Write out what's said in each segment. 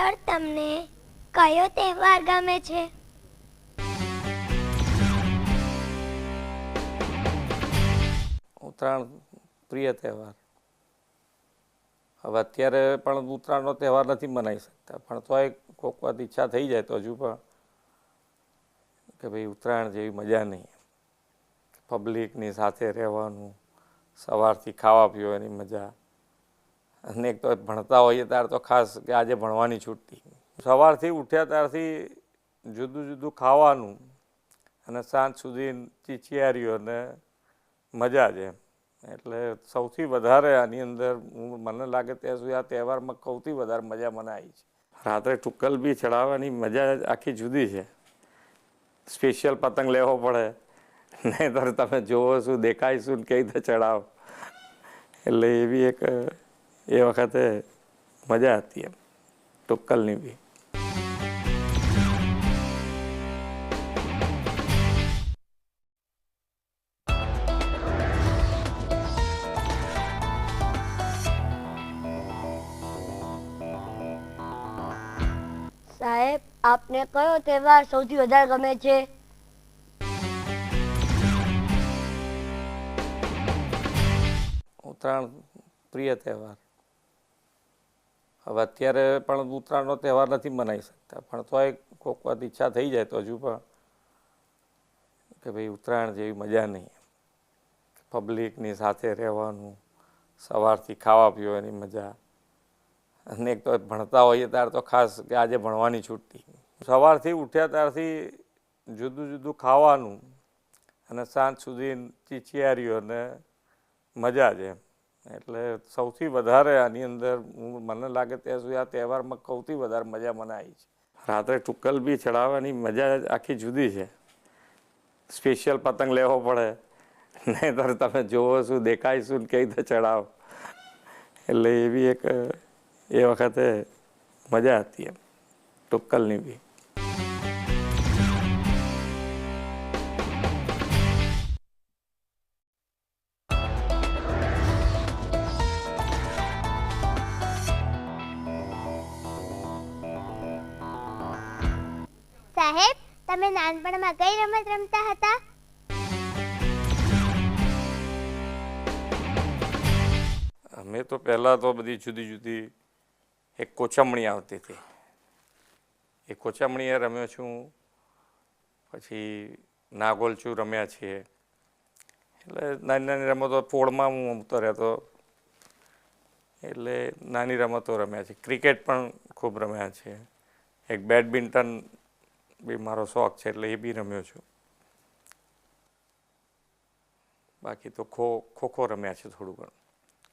Sir તમને કયો તહેવાર ગમે છે? ઉત્તરાયણ પ્રિય તહેવાર. હવે અત્યારે પણ ઉત્તરાયણનો તહેવાર નથી મનાવી શકતા, પણ તોય કોક વાત ઈચ્છા થઈ જાય તો હજુ પણ કે ભાઈ ઉત્તરાયણ જેવી મજા નહીં. પબ્લિકની સાથે રહેવાનું, સવારથી ખાવા પીવાની મજા. અને એક તો ભણતા હોઈએ ત્યારે તો ખાસ કે આજે ભણવાની છૂટતી સવારથી ઉઠ્યા ત્યારથી જુદું જુદું ખાવાનું અને સાંજ સુધી ચીચિયારીઓ અને મજા છે એટલે સૌથી વધારે આની અંદર હું મને લાગે ત્યાં સુધી આ તહેવારમાં સૌથી વધારે મજા મને આવી છે. રાત્રે ટુક્કલ બી ચડાવવાની મજા આખી જુદી છે. સ્પેશિયલ પતંગ લેવો પડે નહીં તો તમે જોવો શું, દેખાય શું કઈ રીતે ચડાવો. એટલે એવી એક એ વખતે મજા હતી એમ. ટુક્કલની બી. સાહેબ આપને કયો તહેવાર સૌથી વધારે ગમે છે? ઉત્તરાયણ પ્રિય તહેવાર. હવે અત્યારે પણ ઉત્તરાયણનો તહેવાર નથી મનાવી શકતા. પણ તોય કોઈક વાત ઈચ્છા થઈ જાય તો હજુ પણ કે ભાઈ ઉત્તરાયણ જેવી મજા નહીં. પબ્લિકની સાથે રહેવાનું, સવારથી ખાવા પીવાની મજા. અને એક તો ભણતા હોઈએ ત્યારે તો ખાસ કે આજે ભણવાની છુટ્ટી. સવારથી ઉઠ્યા ત્યારથી જુદું જુદું ખાવાનું અને સાંજ સુધી ચીચિયારીઓ અને મજા જ એમ. એટલે સૌથી વધારે આની અંદર મને લાગે ત્યાં સુધી આ તહેવારમાં સૌથી વધારે મજા મને આવી છે. રાત્રે ટુક્કલ બી ચડાવવાની મજા આખી જુદી છે. સ્પેશિયલ પતંગ લેવો પડે. નહીં તો તમે જોવો શું, દેખાય શું ને કઈ રીતે ચડાવો. એટલે એ બી એક, એ વખતે મજા હતી એમ ટુક્કલની બી. તમે નાનપણમાં કઈ રમત રમતા હતા? અમે તો પહેલાં તો બધી જુદી જુદી, એક કોચમણી આવતી હતી. એ કોચમણીએ રમ્યો છું, પછી નાગોલચું રમ્યા છીએ. એટલે નાની નાની રમતો પોળમાં હું રમતો રહેતો. એટલે નાની રમતો રમ્યા છે ક્રિકેટ પણ ખૂબ રમ્યા છે એક બેડમિન્ટન બી, મારો શોખ છે એટલે એ બી રમ્યો છું. બાકી તો ખો, ખોખો રમ્યા છે થોડું ઘણું.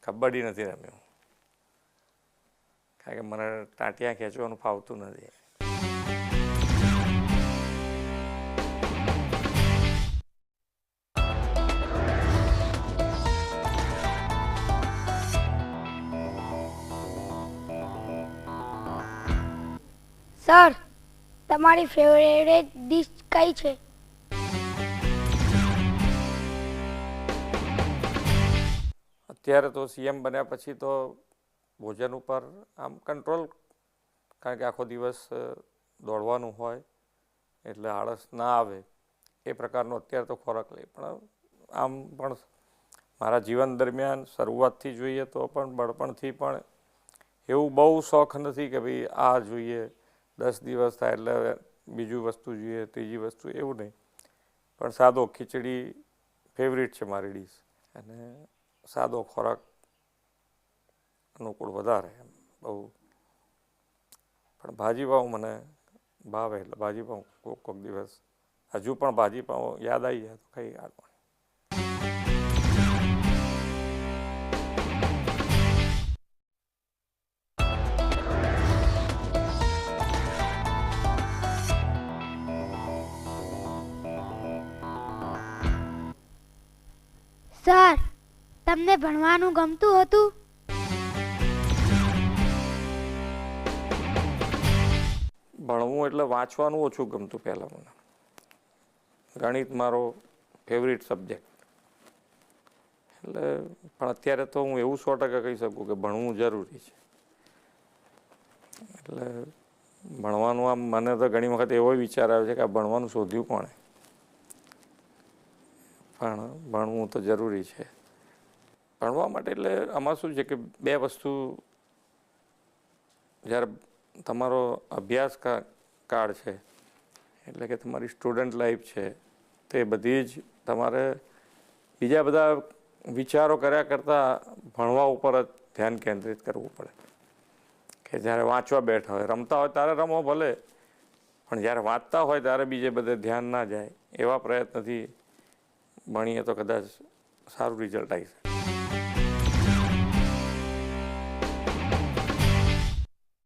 કબડ્ડી નથી રમ્યો. કારણ કે મને ટાંટિયા ખેંચવાનું ફાવતું નથી. સર તમારી ફેવરેટ ડિશ કઈ છે? અત્યારે તો સીએમ બન્યા પછી તો ભોજન ઉપર આમ કંટ્રોલ કારણ કે આખો દિવસ દોડવાનું હોય, એટલે આળસ ના આવે, એ પ્રકારનો અત્યારે તો ખોરાક લે પણ આમ પણ મારા જીવન દરમિયાન શરૂઆતથી જોઈએ તો પણ બળપણથી પણ એવું બહુ શોખ નથી કે ભાઈ આ જોઈએ દસ દિવસ થાય એટલે બીજું વસ્તુ જોઈએ, ત્રીજી વસ્તુ એવું નહીં. પણ સાદો ખીચડી ફેવરિટ છે મારી ડીશ અને સાદો ખોરાક અનુકૂળ વધારે એમ, બહુ. પણ ભાજીપાઉં મને ભાવે એટલે ભાજી કોઈક કોક દિવસ. હજુ પણ ભાજીપાઉં યાદ આવી જાય તો ખાઈ સર, તમને ભણવાનું ગમતું હતું? ભણવું એટલે વાંચવાનું ઓછું ગમતું પહેલાં મને. ગણિત મારો ફેવરિટ સબ્જેક્ટ એટલે પણ અત્યારે તો હું એવું સો ટકા કહી શકું કે ભણવું જરૂરી છે. એટલે ભણવાનું આમ મને તો ઘણી વખત એવો વિચાર આવે છે કે આ ભણવાનું શોધ્યું કોણે? પણ ભણવું તો જરૂરી છે. ભણવા માટે એટલે આમાં શું છે કે બે વસ્તુ જ્યારે તમારો અભ્યાસ કાળ છે, એટલે કે તમારી સ્ટુડન્ટ લાઈફ છે, તે બધી જ તમારે બીજા બધા વિચારો કર્યા કરતાં ભણવા ઉપર જ ધ્યાન કેન્દ્રિત કરવું પડે. કે જ્યારે વાંચવા બેઠા હોય, રમતા હોય ત્યારે રમો ભલે, પણ જ્યારે વાંચતા હોય ત્યારે બીજે બધે ધ્યાન ના જાય એવા પ્રયત્નથી ભણીએ તો કદાચ સારું રિઝલ્ટ આવી શકે.